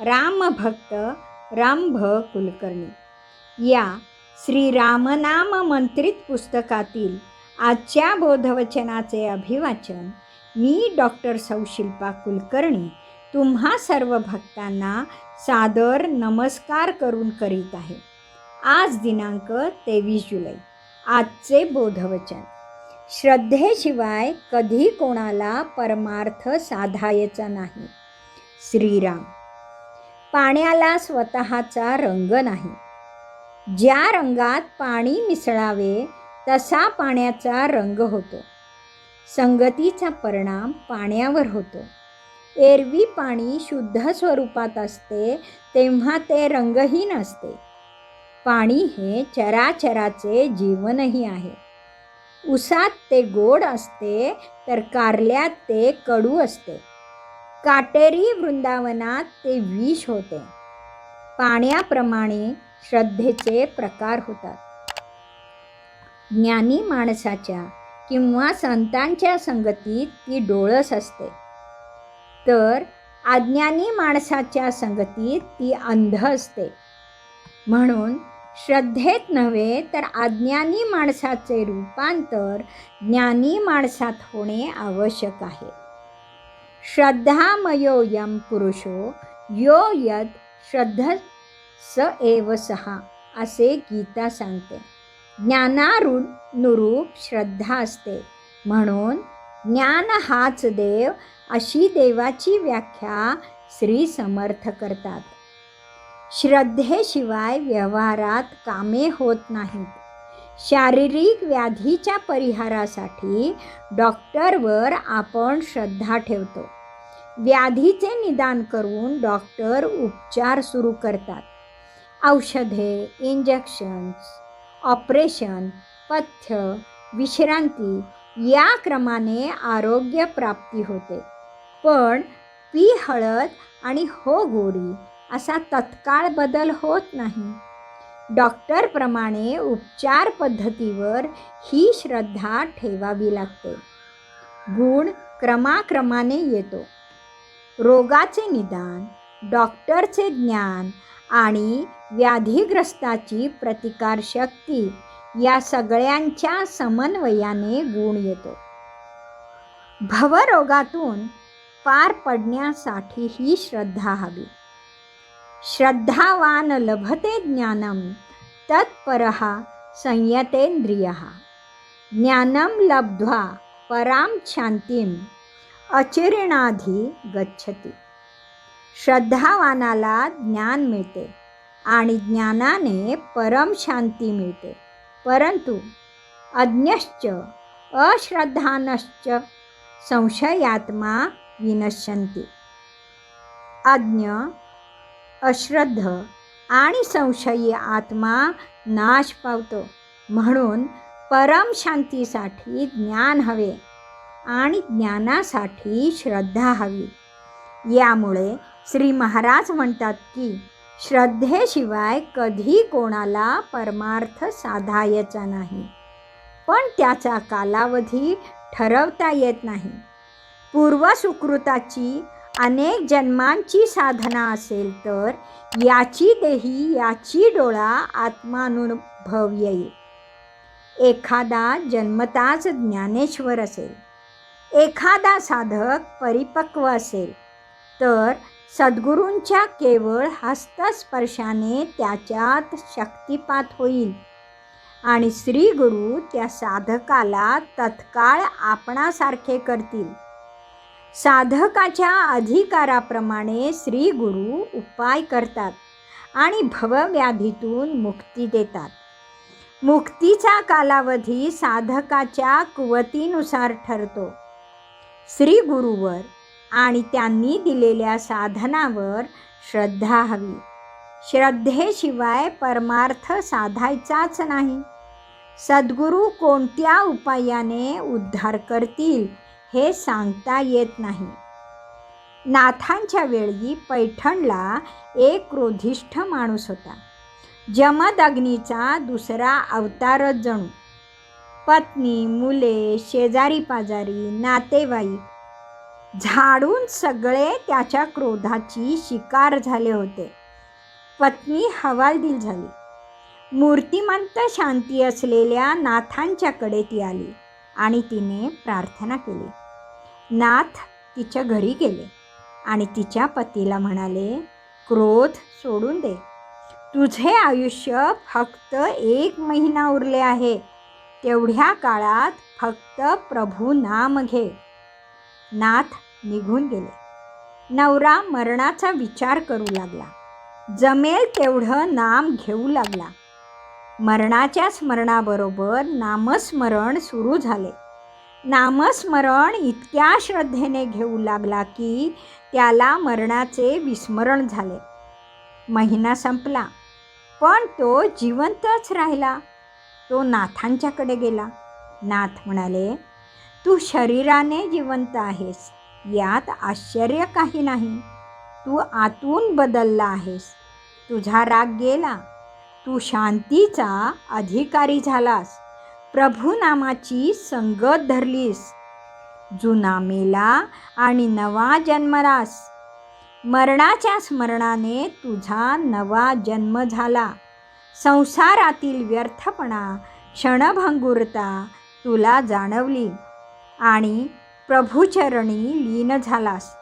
रामभक्त रामभ कुलकर्णी या श्री रामनाम मंत्रित पुस्तकातील आजच्या बोधवचनाचे अभिवाचन मी डॉक्टर सौशिल्पा कुलकर्णी तुम्हा सर्व भक्तांना सादर नमस्कार करून करीत आहे. आज दिनांक तेवीस जुलै आजचे बोधवचन. श्रद्धेशिवाय कधी कोणाला परमार्थ साधायचा नाही. श्रीराम. पाण्याला स्वतःचा रंग नाही. ज्या रंगात पाणी मिसळावे तसा पाण्याचा रंग होतो. संगतीचा परिणाम पाण्यावर होतो. एरवी पाणी शुद्ध स्वरूपात असते तेव्हा ते रंगहीन असते. पाणी हे चराचराचे जीवनही आहे. उसात ते गोड असते तर कारल्यात ते कडू असते. काटेरी वृंदावनात ते विष होते. पाण्याप्रमाणे श्रद्धेचे प्रकार होतात. ज्ञानी माणसाच्या किंवा संतांच्या संगतीत ती डोळस असते. तर अज्ञानी माणसाच्या संगतीत ती अंध असते. म्हणून श्रद्धेत नव्हे तर अज्ञानी माणसाचे रूपांतर ज्ञानी माणसात होणे आवश्यक आहे. श्रद्धामयोयम पुरुषो यो यद श्रद्ध स एव सहा असे गीता सांगते. ज्ञानानुरूप श्रद्धा असते. म्हणून ज्ञान हाच देव अशी देवाची व्याख्या श्री समर्थ करतात. श्रद्धेशिवाय व्यवहारात कामे होत नाहीत. शारीरिक व्याधीच्या परिहारासाठी डॉक्टरवर आपण श्रद्धा ठेवतो. व्याधीचे निदान करून डॉक्टर उपचार सुरू करतात. औषधे इंजेक्शन्स ऑपरेशन पथ्य विश्रांती या क्रमाने आरोग्य प्राप्ती होते. पण पी हळद आणि हो गोरी असा तत्काळ बदल होत नाही. डॉक्टरप्रमाणे उपचार पद्धतीवर ही श्रद्धा ठेवावी लागते. गुण क्रमाक्रमाने येतो. रोगाचे निदान डॉक्टरचे ज्ञान आणि व्याधीग्रस्ताची प्रतिकारशक्ती या सगळ्यांच्या समन्वयाने गुण येतो. भवरोगातून पार पडण्यासाठी ही श्रद्धा हवी. श्रद्धावान लभते ज्ञानम तत्परः संयतेंद्रिय. ज्ञानम लब्ध्वा पराम शांतीम. अचिरणाधी गच्छती. श्रद्धावानाला ज्ञान मिळते आणि ज्ञानाने परमशांती मिळते. परंतु अज्ञश्च अश्रद्धानश्च संशयात्मा विनश्यंती अज्ञ अश्रद्ध आणि संशयी आत्मा नाश पावतो. म्हणून परम शांतीसाठी ज्ञान हवे. आणि ज्ञानासाठी श्रद्धा हवी. यामुळे श्री महाराज म्हणतात की श्रद्धेशिवाय कधी कोणाला परमार्थ साधायचा नाही. पण त्याचा कालावधी ठरवता येत नाही. पूर्वसुकृताची अनेक जन्मांची साधना असेल तर याची देही याची डोळा आत्मानुभव येईल. एखादा जन्मताच ज्ञानेश्वर असेल. एखादा साधक परिपक्व असेल तर सद्गुरूंच्या केवळ हस्तस्पर्शाने त्याच्यात शक्तिपात होईल. आणि श्री गुरु त्या साधकाला तत्काळ आपणासारखे करतील. साधकाच्या अधिकाराप्रमाणे श्री गुरु उपाय करतात आणि भवव्याधीतून मुक्ती देतात. मुक्तीचा कालावधी साधकाच्या कुवतीनुसार ठरतो. श्री गुरुवर आणि त्यांनी दिलेल्या साधनावर श्रद्धा हवी. श्रद्धेशिवाय परमार्थ साधायचाच नाही. सद्गुरू कोणत्या उपायाने उद्धार करतील हे सांगता येत नाही. नाथांच्या वेळी पैठणला एक क्रोधिष्ठ माणूस होता. जमदग्नीचा दुसरा अवतारच जणू. पत्नी मुले शेजारी पाजारी नातेवाईक. झाडून सगळे त्याच्या क्रोधाची शिकार झाले होते. पत्नी हवालदिल झाली. मूर्तिमंत शांती असलेल्या नाथांच्याकडे ती आली आणि तिने प्रार्थना केली. नाथ तिच्या घरी गेले आणि तिच्या पतीला म्हणाले क्रोध सोडून दे. तुझे आयुष्य फक्त एक महिना उरले आहे. तेवढ्या काळात फक्त प्रभू नाम घे. नाथ निघून गेले. नवरा मरणाचा विचार करू लागला. जमेल तेवढं नाम घेऊ लागला. मरणाच्या स्मरणाबरोबर नामस्मरण सुरू झाले. नामस्मरण इतक्या श्रद्धेने घेऊ लागला की त्याला मरणाचे विस्मरण झाले. महिना संपला. पण तो जिवंतच राहिला. तो नाथांच्याकडे गेला. नाथ म्हणाले तू शरीराने जिवंत आहेस. यात आश्चर्य काही नाही. तू आतून बदलला आहेस. तुझा राग गेला. तू शांतीचा अधिकारी झालास. प्रभू नामाची संगत धरलीस. जुना मेला आणि नवा जन्मरास मरणाच्या स्मरणाने तुझा नवा जन्म झाला. संसारातील व्यर्थपणा क्षणभंगुरता तुला जाणवली. आणि प्रभूचरणी लीन झालास.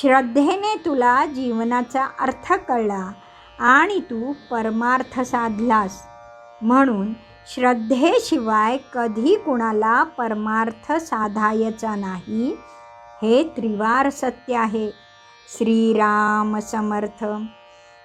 श्रद्धेने तुला जीवनाचा अर्थ कळला आणि तू परमार्थ साधलास. म्हणून श्रद्धेशिवाय कधी कुणाला परमार्थ साधायचा नाही. हे त्रिवार सत्य आहे. श्रीराम समर्थ.